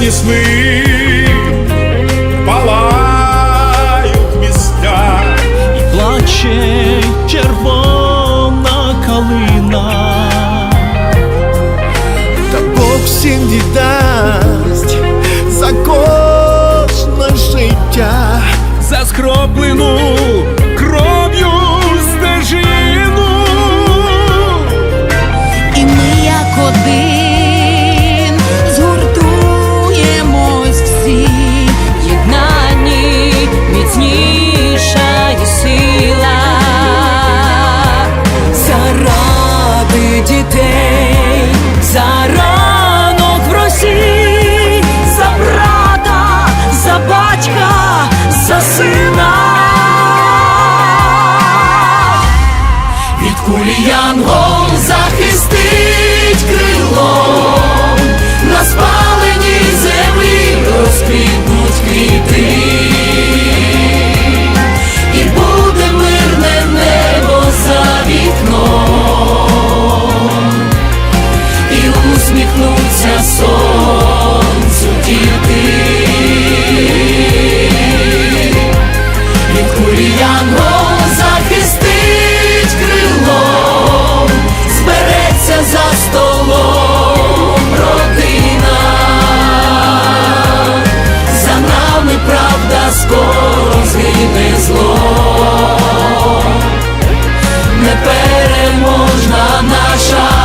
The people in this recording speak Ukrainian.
Не сни палают места и плаче червона калина, Да Бог всім даст за кожне життя, за схроплену. Кулі Янгол захисти. переможна наша.